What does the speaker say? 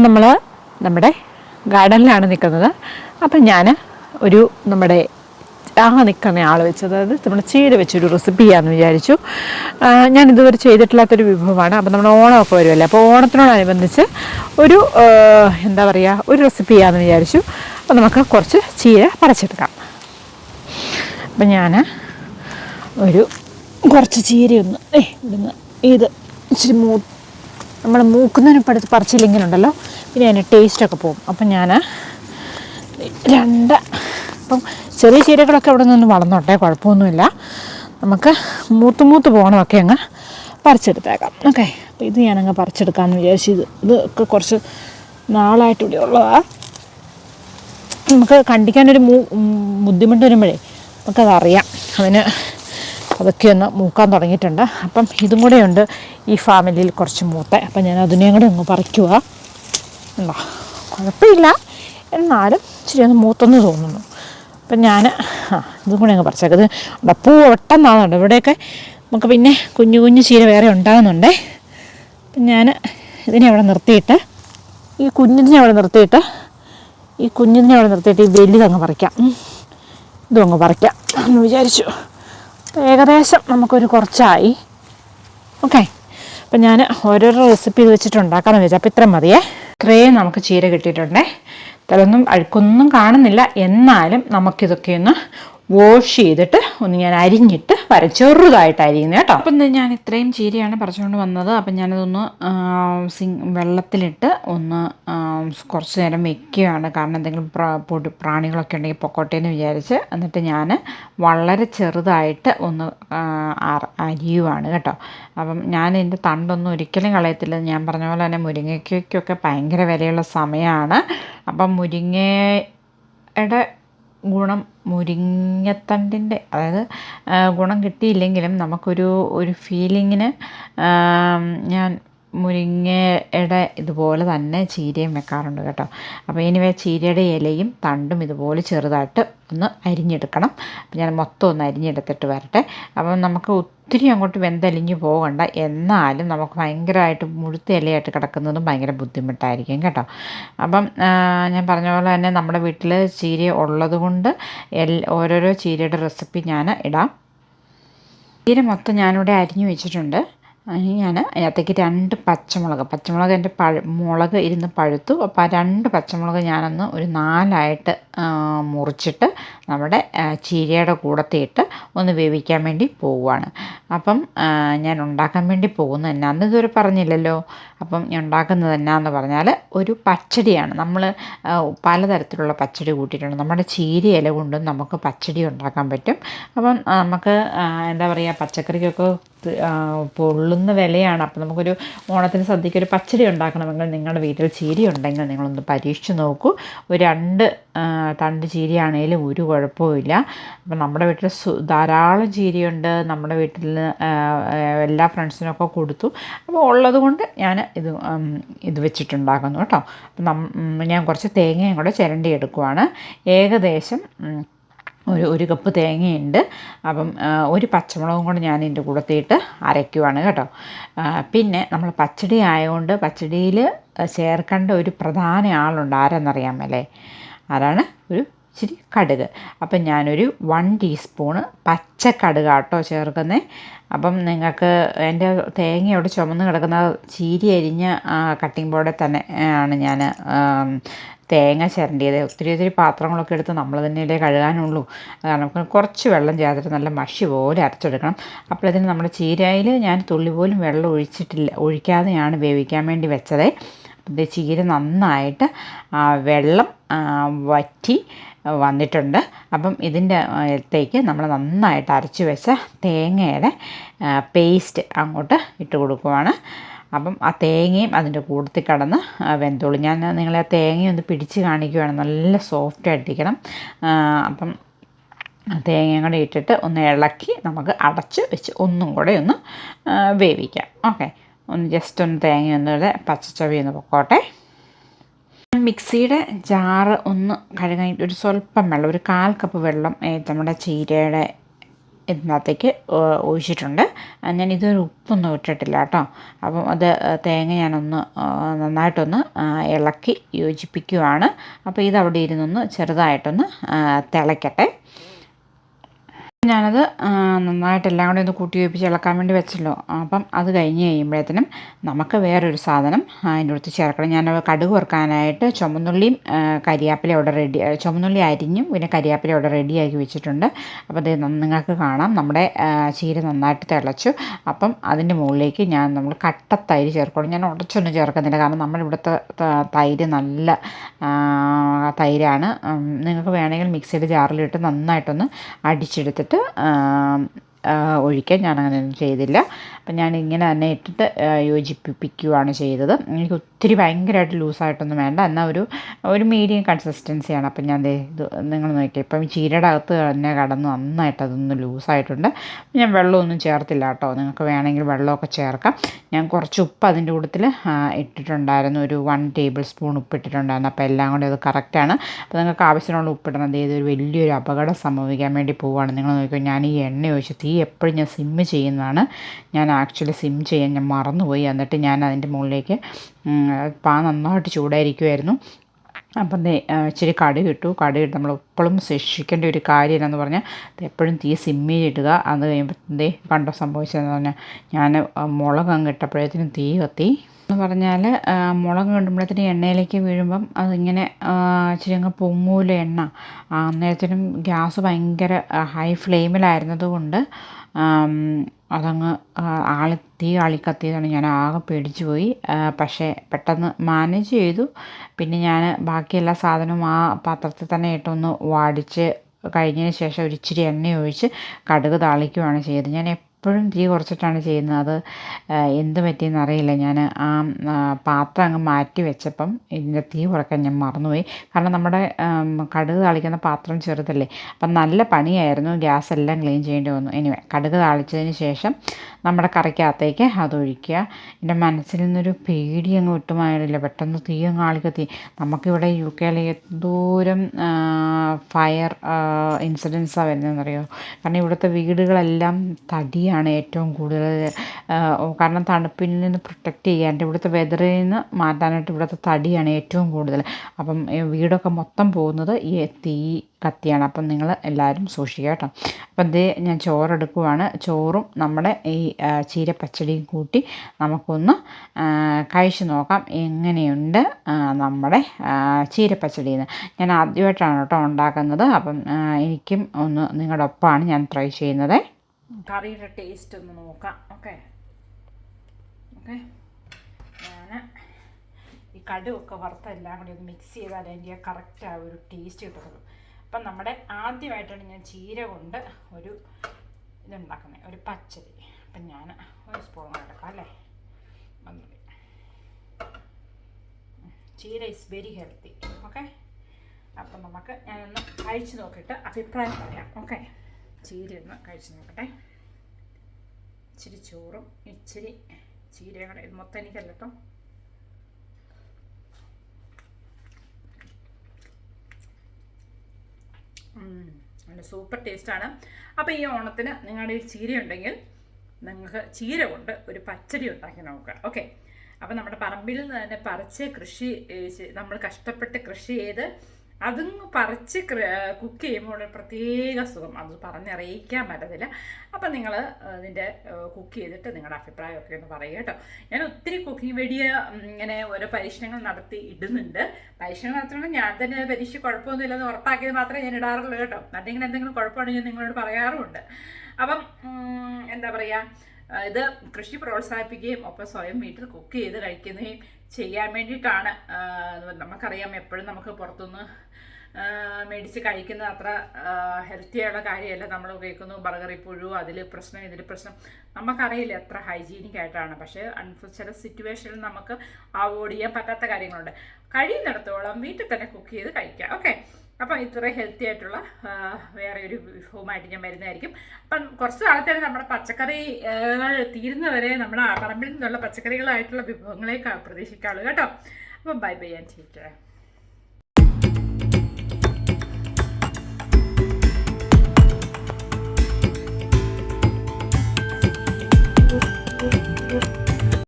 നമ്മൾ നമ്മുടെ ഗാർഡനിലാണ് നിൽക്കുന്നത്. അപ്പം ഞാൻ ഒരു നമ്മുടെ ആ നിൽക്കുന്ന ആൾ വെച്ചത് അതായത് നമ്മൾ ചീര വെച്ചൊരു റെസിപ്പി ചെയ്യാമെന്ന് വിചാരിച്ചു. ഞാൻ ഇതുവരെ ചെയ്തിട്ടില്ലാത്തൊരു വിഭവമാണ്. അപ്പോൾ നമ്മുടെ ഓണമൊക്കെ വരുമല്ലേ? അപ്പോൾ ഓണത്തിനോടനുബന്ധിച്ച് ഒരു എന്താ പറയുക ഒരു റെസിപ്പി ചെയ്യാമെന്ന് വിചാരിച്ചു. അപ്പോൾ നമുക്ക് കുറച്ച് ചീര പറിച്ചെടുക്കാം. അപ്പം ഞാൻ ഒരു കുറച്ച് ചീരയൊന്ന് ഏ ഇവിടുന്ന് ഇത് ഇച്ചിരി മൂ നമ്മൾ മൂക്കുന്നതിന് പടുത്ത് പറിച്ചില്ലെങ്കിലുണ്ടല്ലോ. പിന്നെ അതിന് ടേസ്റ്റൊക്കെ പോകും. അപ്പം ഞാൻ രണ്ട് അപ്പം ചെറിയ ചീരകളൊക്കെ അവിടെ നിന്ന് വളർന്നോട്ടെ കുഴപ്പമൊന്നുമില്ല. നമുക്ക് മൂത്ത് മൂത്ത് പോകണമൊക്കെ അങ്ങ് പറിച്ചെടുത്തേക്കാം. ഓക്കെ അപ്പോൾ ഇത് ഞാനങ്ങ് പറിച്ചെടുക്കാമെന്ന് വിചാരിച്ചു ഇത് ഇതൊക്കെ കുറച്ച് നാളായിട്ട് ഇവിടെ ഉള്ളതാണ് നമുക്ക് കണ്ടിക്കാനൊരു ബുദ്ധിമുട്ട് വരുമ്പോഴേ നമുക്കതറിയാം. അതിന് അതൊക്കെ ഒന്ന് മൂക്കാൻ തുടങ്ങിയിട്ടുണ്ട്. അപ്പം ഇതും കൂടെയുണ്ട് ഈ ഫാമിലിയിൽ കുറച്ച് മൂത്ത. അപ്പം ഞാൻ അതിനെയും കൂടെ ഒന്ന് പറിക്കുക ഉണ്ടോ? കുഴപ്പമില്ല. എന്നാലും ഇച്ചിരി ഒന്ന് മൂത്തെന്ന് തോന്നുന്നു. അപ്പം ഞാൻ ആ ഇതും കൂടെ അങ്ങ് പറിച്ചേക്കാം. ഇത് ഒട്ടെന്നാണുണ്ട്. ഇവിടെയൊക്കെ നമുക്ക് പിന്നെ കുഞ്ഞു കുഞ്ഞു ചീര വേറെ ഉണ്ടാകുന്നുണ്ടേ. അപ്പം ഞാൻ ഇതിനെ അവിടെ നിർത്തിയിട്ട് ഈ കുഞ്ഞിനെ അവിടെ നിർത്തിയിട്ട് ഈ കുഞ്ഞിനെ അവിടെ നിർത്തിയിട്ട് ഈ വലുതങ്ങ് പറിക്കാം. ഇതും അങ്ങ് പറിക്കാം. എന്ന് വിചാരിച്ചു. ഏകദേശം നമുക്കൊരു കുറച്ചായി. ഓക്കെ അപ്പം ഞാൻ ഓരോരോ റെസിപ്പി ഇത് വെച്ചിട്ട് ഉണ്ടാക്കാമെന്ന് വിചാരിച്ചു. അപ്പോൾ ഇത്രയും മതിയേ. ഇത്രയും നമുക്ക് ചീര കിട്ടിയിട്ടുണ്ടേ. ഇതിലൊന്നും അഴുക്കൊന്നും കാണുന്നില്ല. എന്നാലും നമുക്കിതൊക്കെ ഒന്ന് വാഷ് ചെയ്തിട്ട് ഒന്ന് ഞാൻ അരിഞ്ഞിട്ട് വര ചെറുതായിട്ട് അരിയുന്നത് കേട്ടോ. അപ്പം ഞാൻ ഇത്രയും ചീരയാണ് പറിച്ചുകൊണ്ട് വന്നത്. അപ്പം ഞാനതൊന്ന് സിങ് വെള്ളത്തിലിട്ട് ഒന്ന് കുറച്ച് നേരം വെക്കുകയാണ്. കാരണം എന്തെങ്കിലും പൊടി പ്രാണികളൊക്കെ ഉണ്ടെങ്കിൽ പൊക്കോട്ടെ എന്ന് വിചാരിച്ച് എന്നിട്ട് ഞാൻ വളരെ ചെറുതായിട്ട് ഒന്ന് അരിയുവാണ് കേട്ടോ. അപ്പം ഞാൻ എന്റെ തണ്ടൊന്നും ഒരിക്കലും കളയത്തില്ല. ഞാൻ പറഞ്ഞ പോലെ തന്നെ മുരിങ്ങയ്ക്കൊക്കെ ഭയങ്കര വിലയുള്ള സമയമാണ്. അപ്പം മുരിങ്ങയുടെ ഗുണം മുരിങ്ങത്തണ്ടിന്റെ അതായത് ഗുണം കിട്ടിയില്ലെങ്കിലും നമുക്കൊരു ഒരു ഫീലിങ്ങിന് ഞാൻ മുരിങ്ങയുടെ ഇതുപോലെ തന്നെ ചീരയും വെക്കാറുണ്ട് കേട്ടോ. അപ്പോൾ ഇനി ചീരയുടെ ഇലയും തണ്ടും ഇതുപോലെ ചെറുതായിട്ട് ഒന്ന് അരിഞ്ഞെടുക്കണം. അപ്പം ഞാൻ മൊത്തം ഒന്ന് അരിഞ്ഞെടുത്തിട്ട് വരട്ടെ. അപ്പം നമുക്ക് ഒത്തിരി അങ്ങോട്ട് വെന്തലിഞ്ഞ് പോകണ്ട. എന്നാലും നമുക്ക് ഭയങ്കരമായിട്ട് മുഴുത്ത ഇലയായിട്ട് കിടക്കുന്നതും ഭയങ്കര ബുദ്ധിമുട്ടായിരിക്കും കേട്ടോ. അപ്പം ഞാൻ പറഞ്ഞ പോലെ തന്നെ നമ്മുടെ വീട്ടിൽ ചീര ഉള്ളതുകൊണ്ട് എൽ ഓരോരോ ചീരയുടെ റെസിപ്പി ഞാൻ ഇടാം. ചീര മൊത്തം ഞാനിവിടെ അരിഞ്ഞു വെച്ചിട്ടുണ്ട്. അതിന് ഞാൻ അതിനകത്തേക്ക് രണ്ട് പച്ചമുളക് പച്ചമുളക് എന്റെ പഴ മുളക് ഇരുന്ന് പഴുത്തു. അപ്പോൾ ആ രണ്ട് പച്ചമുളക് ഞാനൊന്ന് ഒരു നാലായിട്ട് മുറിച്ചിട്ട് നമ്മുടെ ചീരയുടെ കൂടത്തിയിട്ട് ഒന്ന് വേവിക്കാൻ വേണ്ടി പോവുകയാണ് അപ്പം ഞാൻ ഉണ്ടാക്കാൻ വേണ്ടി പോകുന്നത് എന്നാന്ന് ഇതുവരെ പറഞ്ഞില്ലല്ലോ. അപ്പം ഞാൻ ഉണ്ടാക്കുന്നത് എന്നാന്ന് പറഞ്ഞാൽ ഒരു പച്ചടിയാണ്. നമ്മൾ പലതരത്തിലുള്ള പച്ചടി കൂട്ടിയിട്ടുണ്ട്. നമ്മുടെ ചീര ഇല കൊണ്ടും നമുക്ക് പച്ചടി ഉണ്ടാക്കാൻ പറ്റും. അപ്പം നമുക്ക് എന്താ പറയുക പച്ചക്കറിക്കൊക്കെ പൊള്ളുന്ന വിലയാണ്. അപ്പോൾ നമുക്കൊരു ഓണത്തിന് സദ്യയ്ക്ക് ഒരു പച്ചടി ഉണ്ടാക്കണമെങ്കിൽ നിങ്ങളുടെ വീട്ടിൽ ചീരി ഉണ്ടെങ്കിൽ നിങ്ങളൊന്ന് പരീക്ഷിച്ച് നോക്കൂ. ഒരു രണ്ട് തണ്ട് ചീരയാണേലും ഒരു കുഴപ്പമില്ല അപ്പോൾ നമ്മുടെ വീട്ടിൽ ധാരാളം ചീരയുണ്ട്. നമ്മുടെ വീട്ടിൽ എല്ലാ ഫ്രണ്ട്സിനൊക്കെ കൊടുത്തു. അപ്പോൾ ഉള്ളത് കൊണ്ട് ഞാൻ ഇത് ഇത് വെച്ചിട്ടുണ്ടാക്കുന്നു കേട്ടോ. അപ്പം ഞാൻ കുറച്ച് തേങ്ങയും കൂടെ ചിരണ്ടി എടുക്കുവാണ്. ഏകദേശം ഒരു ഒരു കപ്പ് തേങ്ങയുണ്ട്. അപ്പം ഒരു പച്ചമുളകും കൂടെ ഞാൻ ഇതിന്റെ കൂടത്തിയിട്ട് അരയ്ക്കുവാണ് കേട്ടോ. പിന്നെ നമ്മൾ പച്ചടി ആയതുകൊണ്ട് പച്ചടിയിൽ ചേർക്കേണ്ട ഒരു പ്രധാന ആളുണ്ട്. ആരെന്നറിയാമല്ലേ? അതാണ് ഒരു ഇച്ചിരി കടുക്. അപ്പം ഞാനൊരു വൺ ടീസ്പൂണ് പച്ച കേട്ടോ ചേർക്കുന്നത് അപ്പം നിങ്ങൾക്ക് എന്റെ തേങ്ങയോട് ചുമന്ന് കിടക്കുന്ന ചീരി അരിഞ്ഞ കട്ടിംഗ് ബോർഡിൽ തന്നെ ആണ് ഞാൻ തേങ്ങ ചിരണ്ടിയത്. ഒത്തിരി ഒത്തിരി പാത്രങ്ങളൊക്കെ എടുത്ത് നമ്മൾ തന്നെയല്ലേ കഴുകാനുള്ളൂ. കാരണം കുറച്ച് വെള്ളം ചേർത്തിട്ട് നല്ല മഷി പോലെ അരച്ചെടുക്കണം. അപ്പോൾ ഇതിന് നമ്മുടെ ചീരയിൽ ഞാൻ തുള്ളി പോലും വെള്ളം ഒഴിച്ചിട്ടില്ല ഒഴിക്കാതെയാണ് വേവിക്കാൻ വേണ്ടി വെച്ചത്. ചീര നന്നായിട്ട് വെള്ളം വറ്റി വന്നിട്ടുണ്ട്. അപ്പം ഇതിന്റെ അകത്തേക്ക് നമ്മൾ നന്നായിട്ട് അരച്ച് വെച്ച തേങ്ങയുടെ പേസ്റ്റ് അങ്ങോട്ട് ഇട്ട് കൊടുക്കുവാണ്. അപ്പം ആ തേങ്ങയും അതിന്റെ കൂട്ടത്തിൽ കടന്ന് വെന്തോളൂ. ഞാൻ നിങ്ങളെ ആ തേങ്ങയൊന്ന് പിടിച്ച് കാണിക്കുവാണ്. നല്ല സോഫ്റ്റ് ആയിട്ടിരിക്കണം. അപ്പം തേങ്ങയും കൂടെ ഇട്ടിട്ട് ഒന്ന് ഇളക്കി നമുക്ക് അടച്ച് വെച്ച് ഒന്നും കൂടെ ഒന്ന് വേവിക്കാം. ഓക്കെ. ഒന്ന് ജസ്റ്റ് ഒന്ന് തേങ്ങ ഒന്ന് പച്ചച്ചവി ഒന്ന് പൊക്കോട്ടെ. മിക്സിയുടെ ജാറ് ഒന്ന് കഴുകാനായിട്ട് ഒരു സ്വല്പം വെള്ളം ഒരു കാൽ കപ്പ് വെള്ളം നമ്മുടെ ചീരയുടെ ഇതിനകത്തേക്ക് ഒഴിച്ചിട്ടുണ്ട്. ഞാൻ ഇതൊരു ഉപ്പൊന്നും ഇട്ടിട്ടില്ല കേട്ടോ. അപ്പം അത് തേങ്ങ ഞാനൊന്ന് നന്നായിട്ടൊന്ന് ഇളക്കി യോജിപ്പിക്കുവാണ്. അപ്പോൾ ഇത് അവിടെ ഇരുന്നൊന്ന് ചെറുതായിട്ടൊന്ന് തിളയ്ക്കട്ടെ. ഞാനത് നന്നായിട്ട് എല്ലാം കൂടെ ഒന്ന് കൂട്ടി വയ്പ്പിച്ച് ഇളക്കാൻ വേണ്ടി വെച്ചല്ലോ. അപ്പം അത് കഴിഞ്ഞ് കഴിയുമ്പോഴത്തേനും നമുക്ക് വേറൊരു സാധനം അതിന്റെ അടുത്ത് ചേർക്കണം. ഞാൻ കടുക് വറുക്കാനായിട്ട് ചുമന്നുള്ളിയും ആ, കരിയാപ്പിലയും അവിടെ റെഡി ചുമന്നുള്ളി അരിഞ്ഞും പിന്നെ കരിയാപ്പില അവിടെ റെഡിയാക്കി വെച്ചിട്ടുണ്ട്. അപ്പോൾ അത് നിങ്ങൾക്ക് കാണാം. നമ്മുടെ ചീര നന്നായിട്ട് തിളച്ചു. അപ്പം അതിന്റെ മുകളിലേക്ക് ഞാൻ നമ്മൾ കട്ട തൈര് ചേർക്കണം ഞാൻ ഉടച്ചൊന്നും ചേർക്കുന്നില്ല. കാരണം നമ്മളിവിടുത്തെ തൈര് നല്ല തൈരാണ്. നിങ്ങൾക്ക് വേണമെങ്കിൽ മിക്സിയുടെ ജാറിലിട്ട് നന്നായിട്ടൊന്ന് അടിച്ചെടുത്തിട്ട് ആ, ഒഴിക്കാൻ ഞാനങ്ങനെ ചെയ്തില്ല. അപ്പം ഞാനിങ്ങനെ തന്നെ ഇട്ടിട്ട് യോജിപ്പിക്കുകയാണ് ചെയ്തത്. എനിക്ക് ഒത്തിരി ഭയങ്കരമായിട്ട് ലൂസായിട്ടൊന്നും വേണ്ട. എന്നാൽ ഒരു ഒരു മീഡിയം കൺസിസ്റ്റൻസിയാണ് അപ്പം ഞാൻ ഇത് നിങ്ങൾ നോക്കിയാൽ ഇപ്പം ചീരയുടെ അകത്ത് തന്നെ കടന്ന് നന്നായിട്ട് അതൊന്ന് ലൂസായിട്ടുണ്ട്. ഞാൻ വെള്ളമൊന്നും ചേർത്തില്ല കേട്ടോ. നിങ്ങൾക്ക് വേണമെങ്കിൽ വെള്ളമൊക്കെ ചേർക്കാം. ഞാൻ കുറച്ച് ഉപ്പ് അതിന്റെ കൂട്ടത്തിൽ ഇട്ടിട്ടുണ്ടായിരുന്നു. ഒരു വൺ ടേബിൾ സ്പൂൺ ഉപ്പ് ഇട്ടിട്ടുണ്ടായിരുന്നു. അപ്പോൾ എല്ലാം കൂടി അത് കറക്റ്റാണ് അപ്പോൾ നിങ്ങൾക്ക് ആവശ്യത്തിനുള്ള ഉപ്പിടണം ദേ ഒരു വലിയൊരു അപകടം സംഭവിക്കാൻ വേണ്ടി പോവുകയാണ് നിങ്ങൾ നോക്കിയോ ഞാൻ ഈ എണ്ണ ഒഴിച്ച് തീ എപ്പോഴും ഞാൻ സിമ്മ് ചെയ്യുന്നതാണ്. ഞാൻ ആക്ച്വലി സിം ചെയ്യാൻ ഞാൻ മറന്നുപോയി. എന്നിട്ട് ഞാൻ അതിന്റെ മുകളിലേക്ക് പാ നന്നായിട്ട് ചൂടായിരിക്കുമായിരുന്നു അപ്പം ദേ ഇച്ചിരി കടുക് ഇട്ടു. കടുക് ഇട്ട് നമ്മൾ എപ്പോഴും ശിക്ഷിക്കേണ്ട ഒരു കാര്യം എന്നാന്ന് പറഞ്ഞാൽ എപ്പോഴും തീ സിമ്മിൽ ഇടുക. അത് കഴിയുമ്പോൾ ദേ കണ്ടോ സംഭവിച്ചതെന്ന് പറഞ്ഞാൽ ഞാൻ മുളക് അങ്ങ് ഇട്ടപ്പോഴത്തേനും തീ കത്തി. എന്ന് പറഞ്ഞാൽ മുളക് കിട്ടുമ്പോഴത്തേന് എണ്ണയിലേക്ക് വീഴുമ്പം അതിങ്ങനെ ഇച്ചിരി അങ്ങ് പൊങ്ങൂല എണ്ണ. അന്നേരത്തിനും ഗ്യാസ് ഭയങ്കര ഹൈ ഫ്ലെയിമിലായിരുന്നതുകൊണ്ട് അതങ്ങ് ആളി തീ ആളിക്കത്തിയതാണ്. ഞാൻ ആകെ പേടിച്ചു പോയി പക്ഷേ പെട്ടെന്ന് മാനേജ് ചെയ്തു. പിന്നെ ഞാൻ ബാക്കി എല്ലാ സാധനവും ആ പാത്രത്തിൽ തന്നെ ഇട്ടൊന്ന് വാടിച്ച് കഴിഞ്ഞതിന് ശേഷം ഒരിച്ചിരി എണ്ണ ഒഴിച്ച് കടുക് താളിക്കുകയാണ് ചെയ്തത്. ഞാൻ എപ്പോഴും തീ കുറച്ചിട്ടാണ് ചെയ്യുന്നത്. അത് എന്ത് പറ്റിയെന്ന് അറിയില്ല. ഞാൻ ആ പാത്രം അങ്ങ് മാറ്റി വെച്ചപ്പം ഇതിന്റെ തീ കുറയ്ക്കാൻ ഞാൻ മറന്നുപോയി. കാരണം നമ്മുടെ കടുക് താളിക്കുന്ന പാത്രം ചെറുതല്ലേ. അപ്പം നല്ല പണിയായിരുന്നു. ഗ്യാസ് എല്ലാം ക്ലീൻ ചെയ്യേണ്ടി വന്നു. എനിവേ കടുക് താളിച്ചതിന് ശേഷം നമ്മുടെ കറിക്കകത്തേക്ക് അതൊഴിക്കുക എന്റെ മനസ്സിൽ നിന്നൊരു പേടി അങ്ങ് വിട്ടുമായില്ല പെട്ടെന്ന് തീ അങ്ങ് ആളിക്കത്തി നമുക്കിവിടെ യു കെയിൽ എന്തോരം ഫയർ ഇൻസിഡൻസാണ് വരുന്നതെന്നറിയോ? കാരണം ഇവിടുത്തെ വീടുകളെല്ലാം തടിയാണ് ഏറ്റവും കൂടുതൽ കാരണം തണുപ്പിൽ നിന്ന് പ്രൊട്ടക്റ്റ് ചെയ്യാനായിട്ട് ഇവിടുത്തെ വെതറിൽ നിന്ന് മാറ്റാനായിട്ട് ഇവിടുത്തെ തടിയാണ് ഏറ്റവും കൂടുതൽ. അപ്പം വീടൊക്കെ മൊത്തം പോകുന്നത് ഈ തീ കത്തിയാണ്. അപ്പം നിങ്ങൾ എല്ലാവരും സൂക്ഷിക്കുക കേട്ടോ. അപ്പം ഇത് ഞാൻ ചോറെടുക്കുവാണ്. ചോറും നമ്മുടെ ഈ ചീര ചീരപ്പച്ചടിയും കൂട്ടി നമുക്കൊന്ന് കഴിച്ചു നോക്കാം. എങ്ങനെയുണ്ട് നമ്മുടെ നമ്മുടെ പച്ചടി ചീരപ്പച്ചടിയെന്ന് ഞാൻ ആദ്യമായിട്ടാണ് കേട്ടോ ഉണ്ടാക്കുന്നത്. അപ്പം എനിക്കും ഒന്ന് നിങ്ങളുടെ ഒപ്പമാണ് ഞാൻ ട്രൈ ചെയ്യുന്നത്. കറിയുടെ ടേസ്റ്റ് ഒന്ന് നോക്കാം. ഓക്കെ ഓക്കെ ഞാൻ ഈ കടുവൊക്കെ വറുത്ത എല്ലാം കൂടി ഒന്ന് മിക്സ് ചെയ്താൽ അതിന്റെ കറക്റ്റ് ആ ഒരു ടേസ്റ്റ് കിട്ടത്തുള്ളൂ. അപ്പം നമ്മുടെ ആദ്യമായിട്ടാണ് ഞാൻ ചീര കൊണ്ട് ഒരു ഇതുണ്ടാക്കുന്നത് ഒരു പച്ചരി. അപ്പം ഞാൻ ഒരു സ്പൂൺ എടുക്കാം അല്ലേ? വന്നത് ചീര ഇസ് വെരി ഹെൽത്തി ഓക്കെ അപ്പം നമുക്ക് ഞാനൊന്ന് കഴിച്ച് നോക്കിയിട്ട് അഭിപ്രായം പറയാം. ഓക്കെ ചീര ഒന്ന് കഴിച്ച് നോക്കട്ടെ. ഇച്ചിരി ചോറും ഇച്ചിരി ചീരയും കൂടെ മൊത്തം എനിക്കല്ല കേട്ടോ സൂപ്പർ ടേസ്റ്റാണ് അപ്പോൾ ഈ ഓണത്തിന് നിങ്ങളുടെ ഈ ചീര ഉണ്ടെങ്കിൽ നിങ്ങൾക്ക് ചീര കൊണ്ട് ഒരു പച്ചടി ഉണ്ടാക്കി നോക്കുക ഓക്കെ അപ്പോൾ നമ്മുടെ പറമ്പിൽ നിന്ന് തന്നെ പറിച്ച് കൃഷി നമ്മൾ കഷ്ടപ്പെട്ട് കൃഷി ചെയ്ത് അതും പറിച്ച് കുക്ക് ചെയ്യുമ്പോൾ പ്രത്യേക സുഖം. അത് പറഞ്ഞറിയിക്കാൻ പറ്റത്തില്ല. അപ്പം നിങ്ങൾ ഇതിന്റെ കുക്ക് ചെയ്തിട്ട് നിങ്ങളുടെ അഭിപ്രായമൊക്കെ ഒന്ന് പറയുക കേട്ടോ. ഞാൻ ഒത്തിരി കുക്കിംഗ് വീഡിയോ ഇങ്ങനെ ഓരോ പരീക്ഷണങ്ങൾ നടത്തി ഇടുന്നുണ്ട്. പരീക്ഷണങ്ങൾ നടത്തണമെങ്കിൽ ഞാൻ തന്നെ പരീക്ഷ കുഴപ്പമൊന്നുമില്ലെന്ന് ഉറപ്പാക്കിയത് മാത്രമേ ഞാൻ ഇടാറുള്ളൂ കേട്ടോ. അല്ലെങ്കിൽ എന്തെങ്കിലും കുഴപ്പമാണെങ്കിൽ ഞാൻ നിങ്ങളോട് പറയാറുമുണ്ട്. അപ്പം എന്താ പറയുക ഇത് കൃഷി പ്രോത്സാഹിപ്പിക്കുകയും ഒപ്പം സ്വയം വീട്ടിൽ കുക്ക് ചെയ്ത് കഴിക്കുകയും ചെയ്യാൻ വേണ്ടിയിട്ടാണ്. നമുക്കറിയാം എപ്പോഴും നമുക്ക് പുറത്തുനിന്ന് മേടിച്ച് കഴിക്കുന്നത് അത്ര ഹെൽത്തി ആയുള്ള കാര്യമല്ല. നമ്മൾ ഉപയോഗിക്കുന്നു ബർഗറിൽ പുഴു അതിൽ പ്രശ്നം ഇതിൽ പ്രശ്നം. നമുക്കറിയില്ല എത്ര ഹൈജീനിക് ആയിട്ടാണ്. പക്ഷേ ചില സിറ്റുവേഷനിൽ നമുക്ക് അവോയ്ഡ് ചെയ്യാൻ പറ്റാത്ത കാര്യങ്ങളുണ്ട്. കഴിയുന്നിടത്തോളം വീട്ടിൽ തന്നെ കുക്ക് ചെയ്ത് കഴിക്കാം. ഓക്കെ അപ്പം ഇത്ര ഹെൽത്തി ആയിട്ടുള്ള വേറെ ഒരു വിഭവമായിട്ട് ഞാൻ വരുന്നതായിരിക്കും. അപ്പം കുറച്ച് കാലത്തേ നമ്മുടെ പച്ചക്കറികൾ തീരുന്നവരെ നമ്മുടെ പറമ്പിൽ നിന്നുള്ള പച്ചക്കറികളായിട്ടുള്ള വിഭവങ്ങളെ പ്രതീക്ഷിക്കാവുള്ളൂ. കേട്ടോ. അപ്പം ബൈ ബൈ ഞാൻ ചെയ്യിക്കാം